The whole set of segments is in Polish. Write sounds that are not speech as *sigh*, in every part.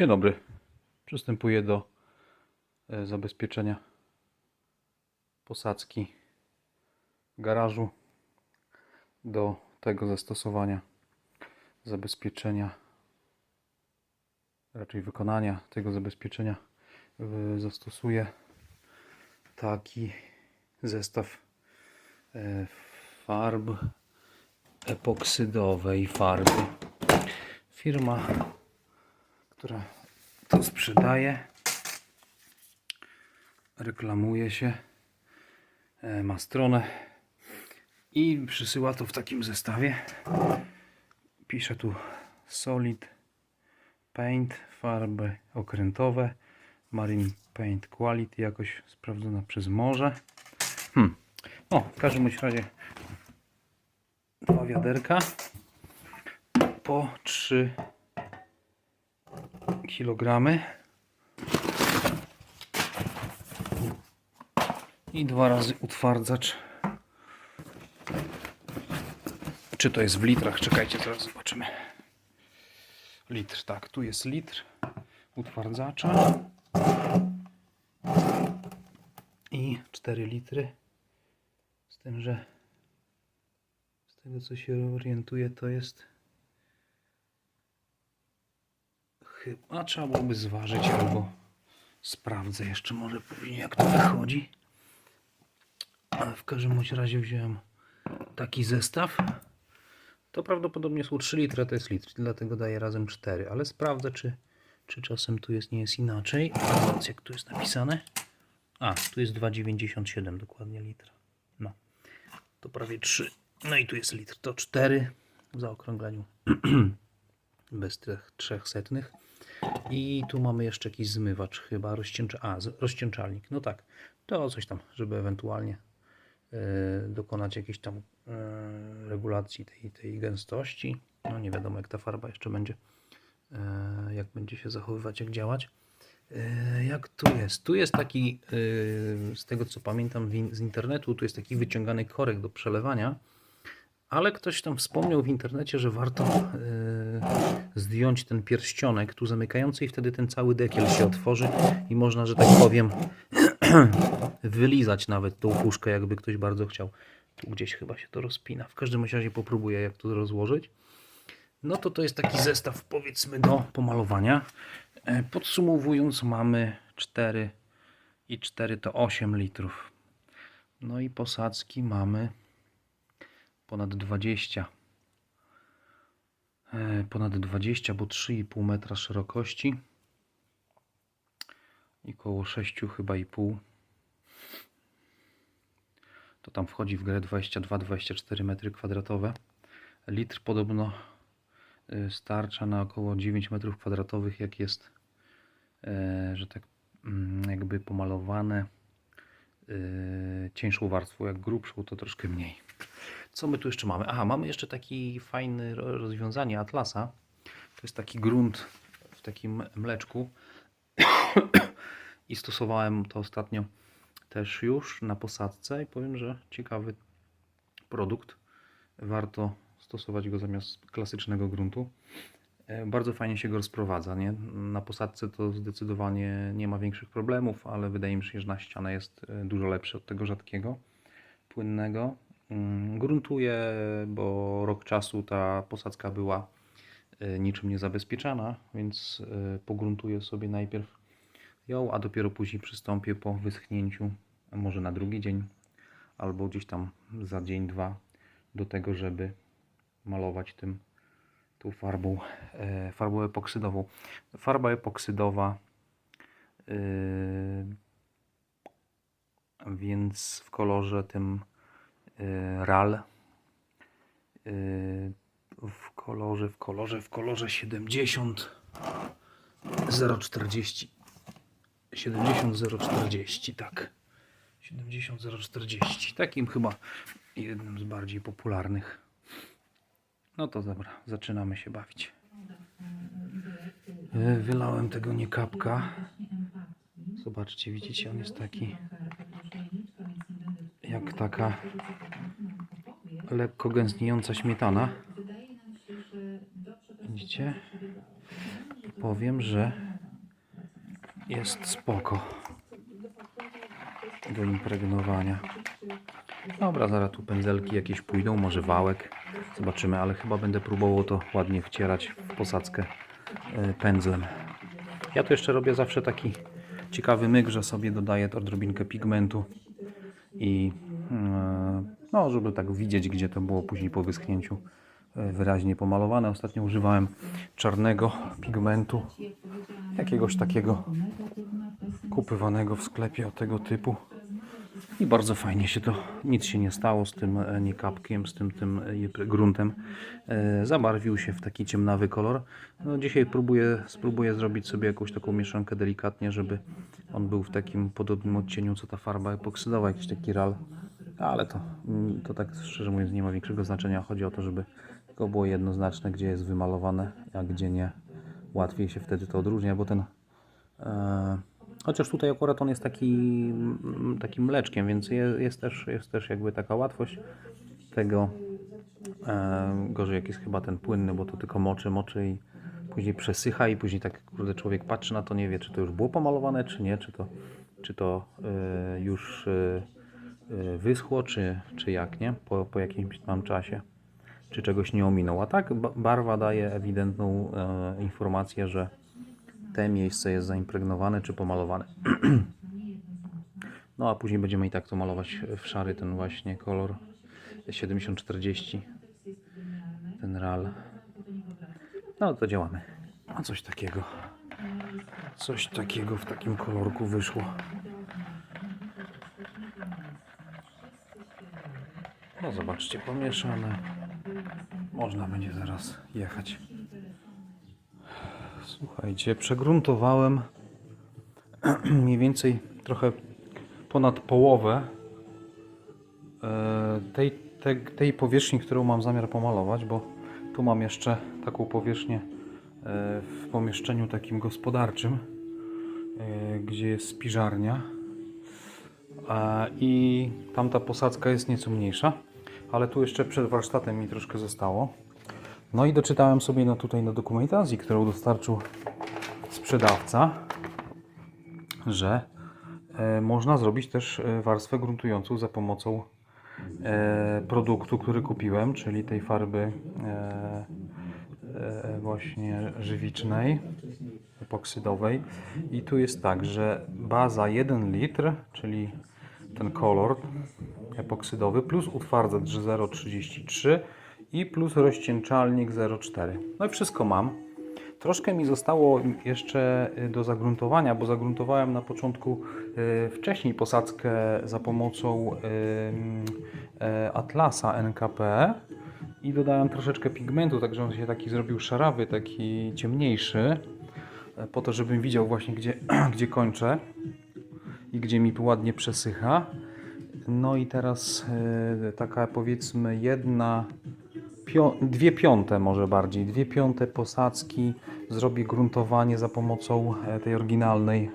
Dzień dobry. Przystępuję do e, zabezpieczenia posadzki garażu. Do tego zastosowania zabezpieczenia, raczej wykonania tego zabezpieczenia e, zastosuję taki zestaw e, farb epoksydowej farby. Firma która to sprzedaje, reklamuje się, e, ma stronę i przysyła to w takim zestawie. Pisze tu Solid Paint, farby okrętowe, Marine Paint Quality, jakoś sprawdzona przez morze. Hmm. O, w każdym razie dwa wiaderka po 3 kilogramy. I dwa razy utwardzacz. Czy to jest w litrach? Czekajcie, zaraz zobaczymy. Litr, tak, tu jest litr utwardzacza. I 4 litry. Z tym, że z tego co się orientuję to jest Chyba trzeba byłoby zważyć albo sprawdzę jeszcze może później jak to wychodzi. Ale w każdym razie wziąłem taki zestaw. To prawdopodobnie są 3 litry, to jest litr, dlatego daję razem 4, ale sprawdzę czy, czy czasem tu jest, nie jest inaczej. Zobaczcie jak tu jest napisane. A, tu jest 2,97 dokładnie litra. No, to prawie 3. No i tu jest litr, to 4 w zaokrągleniu. *clears throat* bez tych trzech setnych. I tu mamy jeszcze jakiś zmywacz, chyba rozcieńcza, a, rozcieńczalnik. No tak, to coś tam, żeby ewentualnie e, dokonać jakiejś tam e, regulacji tej, tej gęstości. No nie wiadomo, jak ta farba jeszcze będzie, e, jak będzie się zachowywać, jak działać. Jak tu jest? Tu jest taki, z tego co pamiętam z internetu, tu jest taki wyciągany korek do przelewania. Ale ktoś tam wspomniał w internecie, że warto e, zdjąć ten pierścionek tu zamykający i wtedy ten cały dekiel się otworzy i można, że tak powiem, *clears throat* wylizać nawet tą puszkę, jakby ktoś bardzo chciał. Tu gdzieś chyba się to rozpina. W każdym razie popróbuję, jak to rozłożyć. No to to jest taki zestaw, powiedzmy, do pomalowania. E, Podsumowując, mamy 4 i 4 to 8 litrów. No i posadzki mamy ponad 20. E, Ponad 20, bo 3,5 metra szerokości i koło 6 chyba i pół. To tam wchodzi w grę 22-24 metry kwadratowe. Litr podobno y, starcza na około 9 metrów kwadratowych, jak jest, e, że tak mm, jakby pomalowane cieńszą warstwą, jak grubszą to troszkę mniej. Co my tu jeszcze mamy? Aha, mamy jeszcze taki fajny ro- rozwiązanie Atlasa. To jest taki grunt w takim mleczku. *coughs* I stosowałem to ostatnio też już na posadzce i powiem, że ciekawy produkt. Warto stosować go zamiast klasycznego gruntu. E, Bardzo fajnie się go rozprowadza. Nie? Na posadzce to zdecydowanie nie ma większych problemów, ale wydaje mi się, że na ścianę jest e, dużo lepszy od tego rzadkiego, płynnego. Mm, Gruntuje, bo rok czasu ta posadzka była e, niczym nie zabezpieczana, więc e, pogruntuję sobie najpierw ją, a dopiero później przystąpię po wyschnięciu, może na drugi dzień, albo gdzieś tam za dzień, dwa, do tego, żeby malować tym tą farbą, e, farbą epoksydową. Farba epoksydowa, więc w kolorze tym RAL, e, w kolorze, w kolorze, w kolorze 70 040 70040, tak. 70040. Takim chyba jednym z bardziej popularnych. No to dobra, zaczynamy się bawić. E, Wylałem tego nie kapka. Zobaczcie, widzicie, on jest taki jak taka lekko gęstniejąca śmietana. Widzicie? Powiem, że jest spoko do impregnowania. Dobra, zaraz tu pędzelki jakieś pójdą, może wałek. Zobaczymy, ale chyba będę próbował to ładnie wcierać w posadzkę e, pędzlem. Ja tu jeszcze robię zawsze taki ciekawy myk, że sobie dodaję odrobinkę pigmentu i no, żeby tak widzieć, gdzie to było później po wyschnięciu e, wyraźnie pomalowane. Ostatnio używałem czarnego pigmentu, jakiegoś takiego kupywanego w sklepie o tego typu. I bardzo fajnie się to, nic się nie stało z tym e, niekapkiem, z tym, tym e, gruntem. Zabarwił się w taki ciemnawy kolor. No, dzisiaj próbuję, spróbuję zrobić sobie jakąś taką mieszankę delikatnie, żeby on był w takim podobnym odcieniu co ta farba epoksydowa, jakiś taki ral. Ale to, mm, to tak szczerze mówiąc nie ma większego znaczenia. Chodzi o to, żeby tylko było jednoznaczne, gdzie jest wymalowane, a gdzie nie. Łatwiej się wtedy to odróżnia, bo ten e, Chociaż tutaj akurat on jest taki, mm, takim mleczkiem, więc je- jest też, jest też jakby taka łatwość tego. E, gorzej jak jest chyba ten płynny, bo to tylko moczy, moczy i później przesycha i później tak kurde człowiek patrzy na to, nie wie czy to już było pomalowane, czy nie, czy to, czy to e, już e, wyschło, czy, czy jak, nie? Po, po jakimś tam czasie. Czy czegoś nie ominął. A tak ba- barwa daje ewidentną e, informację, że te miejsce jest zaimpregnowane czy pomalowane. *clears throat* No a później będziemy i tak to malować w szary ten właśnie kolor 7040 ten ral. No to działamy. A coś takiego. Coś takiego w takim kolorku wyszło. No zobaczcie, pomieszane. Można będzie zaraz jechać. Słuchajcie, przegruntowałem *clears throat* mniej więcej trochę ponad połowę e, tej, tej, tej powierzchni, którą mam zamiar pomalować, bo tu mam jeszcze taką powierzchnię e, w pomieszczeniu takim gospodarczym, e, gdzie jest spiżarnia i tamta posadzka jest nieco mniejsza, ale tu jeszcze przed warsztatem mi troszkę zostało. No i doczytałem sobie no tutaj na dokumentacji, którą dostarczył sprzedawca, że e, można zrobić też e, warstwę gruntującą za pomocą e, produktu, który kupiłem, czyli tej farby właśnie żywicznej, epoksydowej. I tu jest tak, że baza 1 litr, czyli ten kolor epoksydowy plus utwardzacz 0,33 i plus rozcieńczalnik 0,4. No i wszystko mam. Troszkę mi zostało jeszcze y, do zagruntowania, bo zagruntowałem na początku y, wcześniej posadzkę za pomocą y, Atlasa NKP i dodałem troszeczkę pigmentu, także on się taki zrobił szarawy, taki ciemniejszy, y, po to, żebym widział właśnie gdzie, *clears throat* gdzie kończę i gdzie mi ładnie przesycha. No i teraz y, taka powiedzmy jedna, pio, dwie piąte może bardziej, dwie piąte posadzki zrobię gruntowanie za pomocą e, tej oryginalnej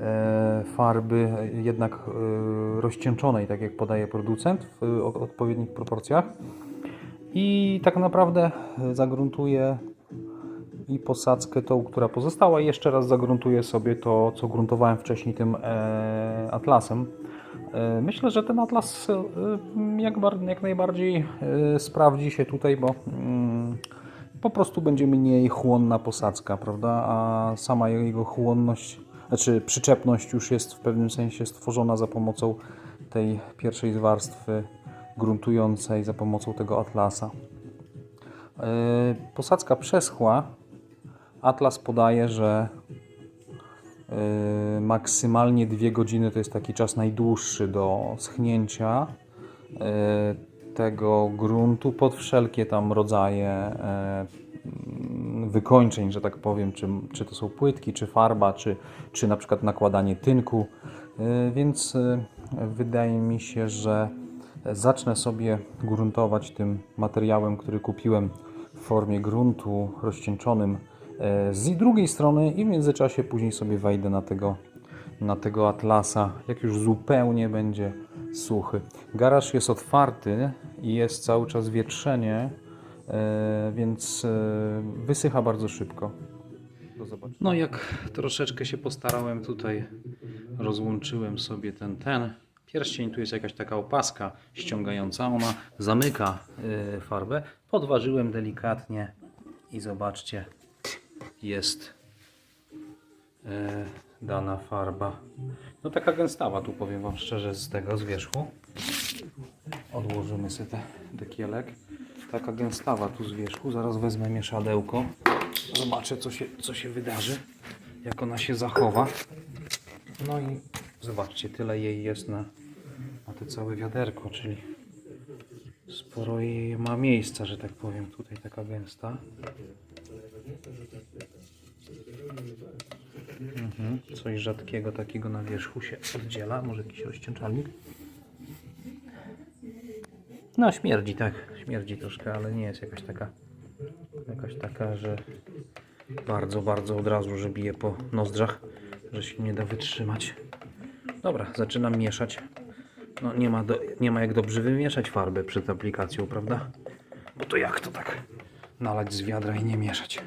e, farby, e, jednak e, rozcieńczonej, tak jak podaje producent w e, odpowiednich proporcjach. I tak naprawdę e, zagruntuję i posadzkę tą, która pozostała i jeszcze raz zagruntuję sobie to, co gruntowałem wcześniej tym e, atlasem. E, myślę, że ten atlas e, jak, jak najbardziej e, sprawdzi się tutaj, bo mm, po prostu będzie mniej chłonna posadzka, prawda? A sama jego chłonność, znaczy przyczepność już jest w pewnym sensie stworzona za pomocą tej pierwszej warstwy gruntującej, za pomocą tego atlasa. Posadzka przeschła. Atlas podaje, że maksymalnie 2 godziny to jest taki czas najdłuższy do schnięcia e, tego gruntu pod wszelkie tam rodzaje e, mm, wykończeń, że tak powiem, czy, czy to są płytki, czy farba, czy, czy na przykład nakładanie tynku. E, Więc e, wydaje mi się, że zacznę sobie gruntować tym materiałem, który kupiłem w formie gruntu rozcieńczonym e, z drugiej strony i w międzyczasie później sobie wejdę na tego, na tego atlasa, jak już zupełnie będzie suchy. Garaż jest otwarty i jest cały czas wietrzenie, e, więc e, wysycha bardzo szybko. No jak troszeczkę się postarałem tutaj, rozłączyłem sobie ten, ten pierścień, tu jest jakaś taka opaska ściągająca, ona zamyka farbę, podważyłem delikatnie i zobaczcie, jest y, dana farba. No taka gęstawa tu powiem Wam szczerze z tego, z wierzchu. Odłożymy sobie te, te kielek. Taka gęstawa tu z wierzchu, zaraz wezmę mieszadełko. Zobaczę, co się, co się wydarzy, jak ona się zachowa. No i zobaczcie, tyle jej jest na, na te całe wiaderko, czyli sporo jej ma miejsca, że tak powiem. Tutaj taka gęsta. Mhm. Coś rzadkiego takiego na wierzchu się oddziela. Może jakiś rozcieńczalnik? No, śmierdzi, tak. Śmierdzi troszkę, ale nie jest jakaś taka, jakaś taka, że bardzo, bardzo od razu, że bije po nozdrzach, że się nie da wytrzymać. Dobra, zaczynam mieszać. No nie ma, do, nie ma jak dobrze wymieszać farby przed aplikacją, prawda? Bo to jak to tak nalać z wiadra i nie mieszać?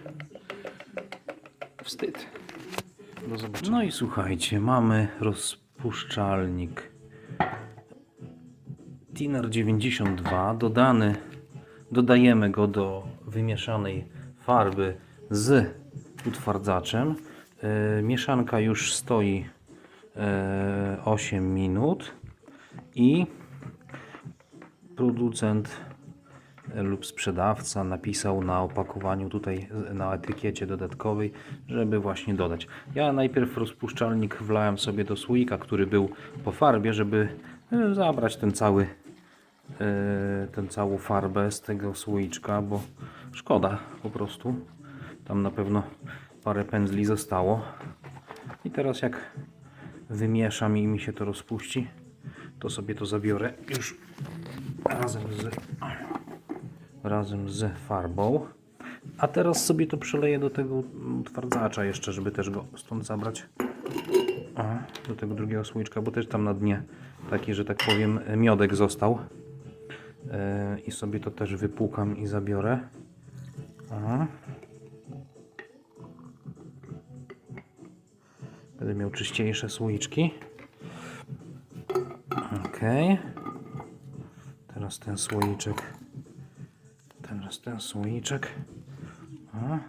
Wstyd. Do zobaczenia. No i słuchajcie, mamy rozpuszczalnik Tiner 92 dodany, dodajemy go do wymieszanej farby z utwardzaczem. E, mieszanka już stoi e, 8 minut i producent lub sprzedawca napisał na opakowaniu tutaj na etykiecie dodatkowej, żeby właśnie dodać. Ja najpierw rozpuszczalnik wlałem sobie do słoika, który był po farbie, żeby e, zabrać ten cały e, tę całą farbę z tego słoiczka, bo szkoda po prostu. Tam na pewno parę pędzli zostało. I teraz jak wymieszam i mi się to rozpuści, to sobie to zabiorę już razem z, razem z farbą. A teraz sobie to przeleję do tego utwardzacza jeszcze, żeby też go stąd zabrać. Do tego drugiego słoiczka, bo też tam na dnie taki, że tak powiem, miodek został. E, I sobie to też wypłukam i zabiorę. Aha. Będę miał czyściejsze słoiczki. Ok. Teraz ten słoiczek. Teraz ten słoiczek. A.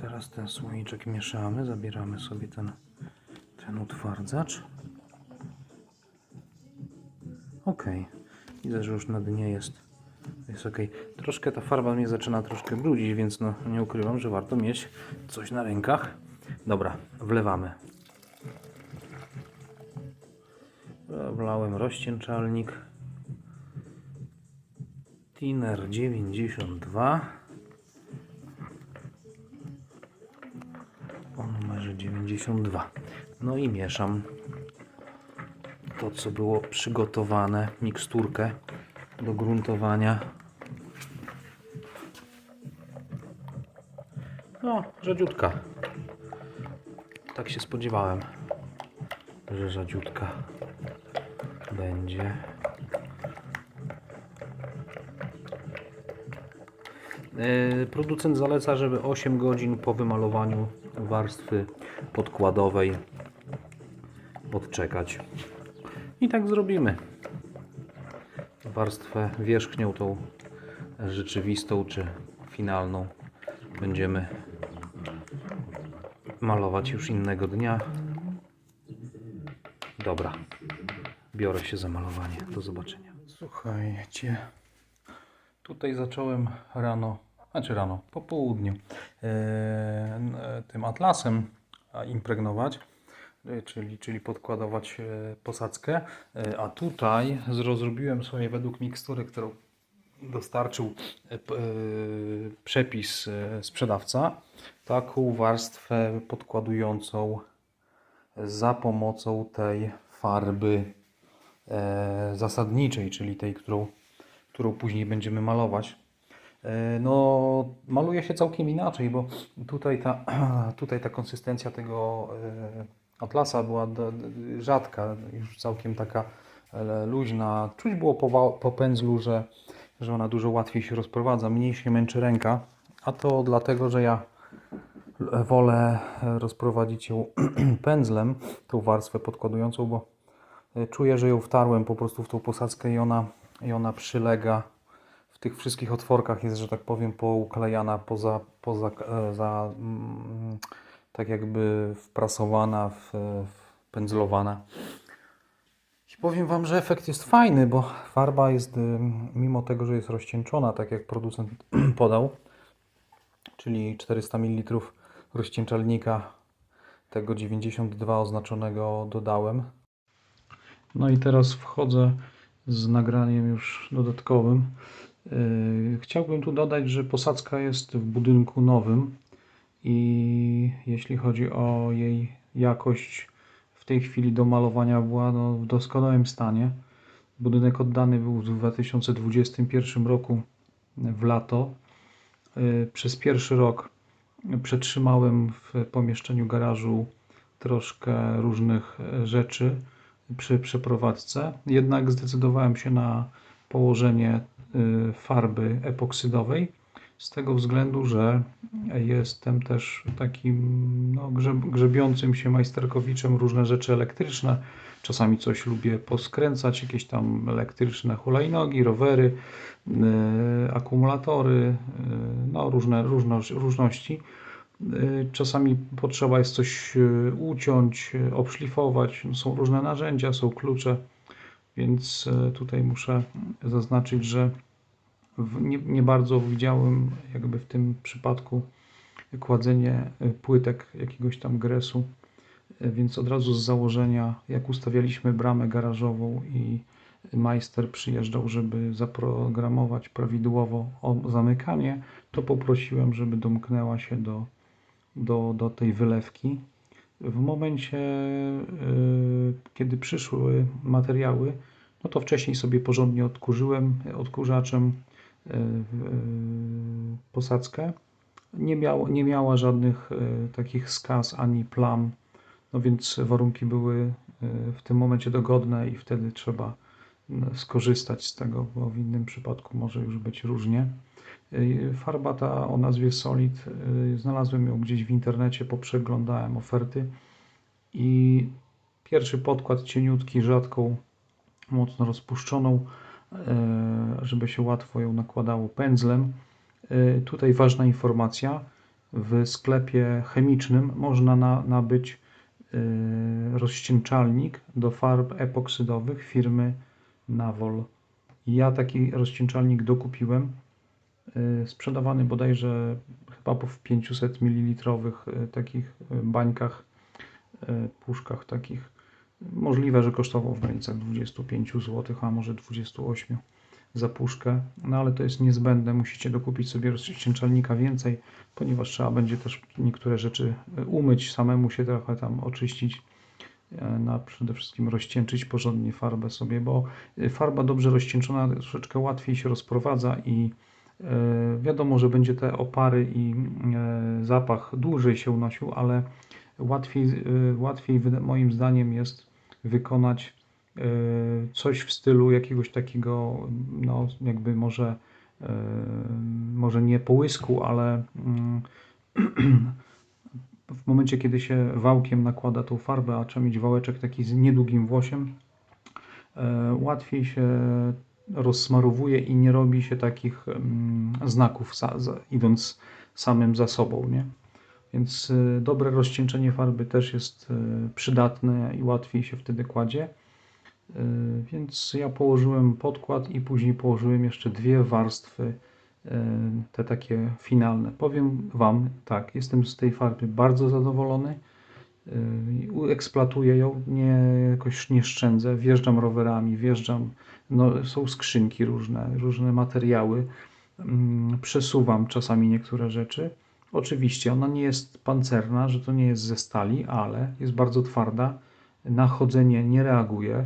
Teraz ten słoiczek mieszamy. Zabieramy sobie ten, ten utwardzacz. Ok. Widzę, że już na dnie jest, jest ok. Troszkę ta farba mnie zaczyna troszkę brudzić, więc no, nie ukrywam, że warto mieć coś na rękach. Dobra, wlewamy. Wlałem rozcieńczalnik. Tiner 92 o numerze 92. No i mieszam to, co było przygotowane, miksturkę do gruntowania. No, rzadziutka. Tak się spodziewałem, że rzadziutka będzie. Producent zaleca, żeby 8 godzin po wymalowaniu warstwy podkładowej odczekać. I tak zrobimy. Warstwę wierzchnią, tą rzeczywistą czy finalną, będziemy malować już innego dnia. Dobra, biorę się za malowanie. Do zobaczenia. Słuchajcie, tutaj zacząłem rano, znaczy rano, po południu, e, tym atlasem impregnować, e, czyli, czyli podkładować e, posadzkę. A tutaj zro- zrobiłem sobie według mikstury, którą dostarczył przepis sprzedawca, taką warstwę podkładującą za pomocą tej farby zasadniczej, czyli tej, którą, którą później będziemy malować. E, No, maluje się całkiem inaczej, bo tutaj ta, *clears throat* tutaj ta konsystencja tego e, atlasa była rzadka, już całkiem taka e, luźna. Czuć było po, po pędzlu, że, że ona dużo łatwiej się rozprowadza, mniej się męczy ręka, a to dlatego, że ja wolę rozprowadzić ją *clears throat* pędzlem, tą warstwę podkładującą, bo e, czuję, że ją wtarłem po prostu w tą posadzkę i ona, i ona przylega tych wszystkich otworkach jest, że tak powiem, pouklejana, poza, poza e, za, mm, tak jakby wprasowana, w, wpędzlowana. I powiem Wam, że efekt jest fajny, bo farba jest, y, mimo tego, że jest rozcieńczona, tak jak producent *clears throat* podał, czyli 400 ml rozcieńczalnika tego 92 oznaczonego dodałem. No i teraz wchodzę z nagraniem już dodatkowym. Yy, chciałbym tu dodać, że posadzka jest w budynku nowym i jeśli chodzi o jej jakość, w tej chwili do malowania była no, w doskonałym stanie. Budynek oddany był w 2021 roku w lato. Yy, przez pierwszy rok przetrzymałem w pomieszczeniu garażu troszkę różnych rzeczy przy przeprowadzce. Jednak zdecydowałem się na położenie y, farby epoksydowej z tego względu, że jestem też takim no, grzebiącym się majsterkowiczem różne rzeczy elektryczne. Czasami coś lubię poskręcać, jakieś tam elektryczne hulajnogi, rowery, yy, akumulatory, yy, no różne różno, różności. Yy, czasami potrzeba jest coś yy, uciąć, obszlifować. Są różne narzędzia, są klucze, więc yy, tutaj muszę zaznaczyć, że nie, nie bardzo widziałem jakby w tym przypadku kładzenie y, płytek jakiegoś tam gresu, y, więc od razu z założenia, jak ustawialiśmy bramę garażową i majster przyjeżdżał, żeby zaprogramować prawidłowo zamykanie, to poprosiłem, żeby domknęła się do, do, do tej wylewki. W momencie, yy, kiedy przyszły materiały, no to wcześniej sobie porządnie odkurzyłem odkurzaczem, E, e, posadzkę. Nie, miało, nie miała żadnych takich skaz ani plam, no więc warunki były w tym momencie dogodne i wtedy trzeba skorzystać z tego, bo w innym przypadku może już być różnie. Farba ta o nazwie Solid, znalazłem ją gdzieś w internecie, poprzeglądałem oferty i pierwszy podkład cieniutki, rzadką, mocno rozpuszczoną, E, żeby się łatwo ją nakładało pędzlem. E, tutaj ważna informacja. W sklepie chemicznym można na, nabyć e, rozcieńczalnik do farb epoksydowych firmy Navol. Ja taki rozcieńczalnik dokupiłem. Sprzedawany bodajże chyba w 500 ml takich bańkach, puszkach takich Możliwe, że kosztował w granicach 25 zł, a może 28 za puszkę, no ale to jest niezbędne. Musicie dokupić sobie rozcieńczalnika więcej, ponieważ trzeba będzie też niektóre rzeczy umyć, samemu się trochę tam oczyścić. Na przede wszystkim rozcieńczyć porządnie farbę sobie, bo farba dobrze rozcieńczona troszeczkę łatwiej się rozprowadza i wiadomo, że będzie te opary i zapach dłużej się unosił, ale łatwiej, łatwiej moim zdaniem jest wykonać e, coś w stylu jakiegoś takiego, no jakby może, e, może nie połysku, ale mm, *clears throat* w momencie, kiedy się wałkiem nakłada tą farbę, a trzeba mieć wałeczek taki z niedługim włosiem, e, łatwiej się rozsmarowuje i nie robi się takich mm, znaków, idąc samym za sobą, nie? Więc y, dobre rozcieńczenie farby też jest y, przydatne i łatwiej się wtedy kładzie. Y, więc ja położyłem podkład i później położyłem jeszcze dwie warstwy, te takie finalne. Powiem Wam tak, jestem z tej farby bardzo zadowolony. Eksploatuję ją, nie, jakoś nie szczędzę. Wjeżdżam rowerami, wjeżdżam, no, są skrzynki różne, różne materiały. Przesuwam czasami niektóre rzeczy Oczywiście ona nie jest pancerna, że to nie jest ze stali, ale jest bardzo twarda. Na chodzenie nie reaguje.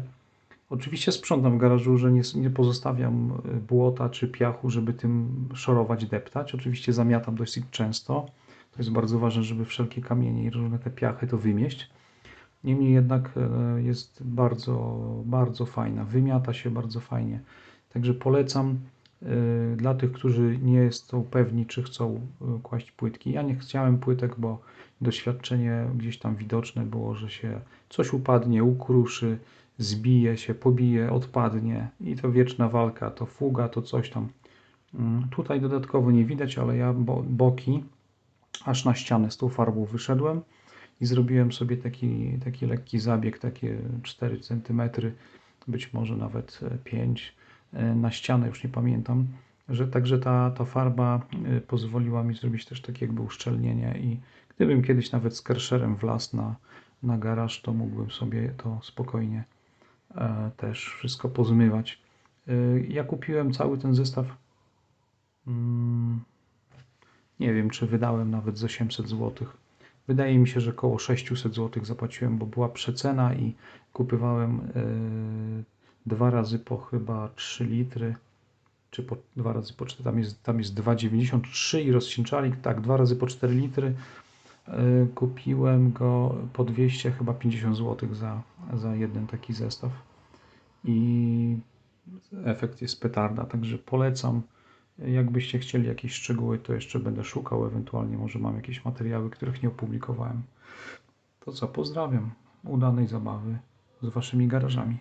Oczywiście sprzątam w garażu, że nie, nie pozostawiam e, błota czy piachu, żeby tym szorować, deptać. Oczywiście zamiatam dosyć często. To jest bardzo ważne, żeby wszelkie kamienie i różne te piachy to wymieść. Niemniej jednak e, jest bardzo, bardzo fajna. Wymiata się bardzo fajnie. Także polecam y, dla tych, którzy nie są pewni, czy chcą y, kłaść płytki. Ja nie chciałem płytek, bo doświadczenie gdzieś tam widoczne było, że się coś upadnie, ukruszy, zbije się, pobije, odpadnie i to wieczna walka, to fuga, to coś tam. Mm, Tutaj dodatkowo nie widać, ale ja bo, boki aż na ścianę z tą farbą wyszedłem i zrobiłem sobie taki, taki lekki zabieg, takie 4 cm, być może nawet e, 5 e, na ścianę, już nie pamiętam, że także ta, ta farba e, pozwoliła mi zrobić też takie jakby uszczelnienie i gdybym kiedyś nawet z kersherem wlazł na, na garaż, to mógłbym sobie to spokojnie e, też wszystko pozmywać. E, Ja kupiłem cały ten zestaw mm, nie wiem, czy wydałem nawet z 800 zł. Wydaje mi się, że około 600 zł zapłaciłem, bo była przecena i kupywałem yy, dwa razy po chyba 3 litry, czy po dwa razy po 4, tam jest, tam jest 2,93 i rozcieńczalik, tak, dwa razy po 4 litry. Yy, kupiłem go po 200, chyba 50 zł za, za jeden taki zestaw. I efekt jest petarda, także polecam. Jakbyście chcieli jakieś szczegóły, to jeszcze będę szukał, ewentualnie może mam jakieś materiały, których nie opublikowałem. To co, pozdrawiam. Udanej zabawy z waszymi garażami.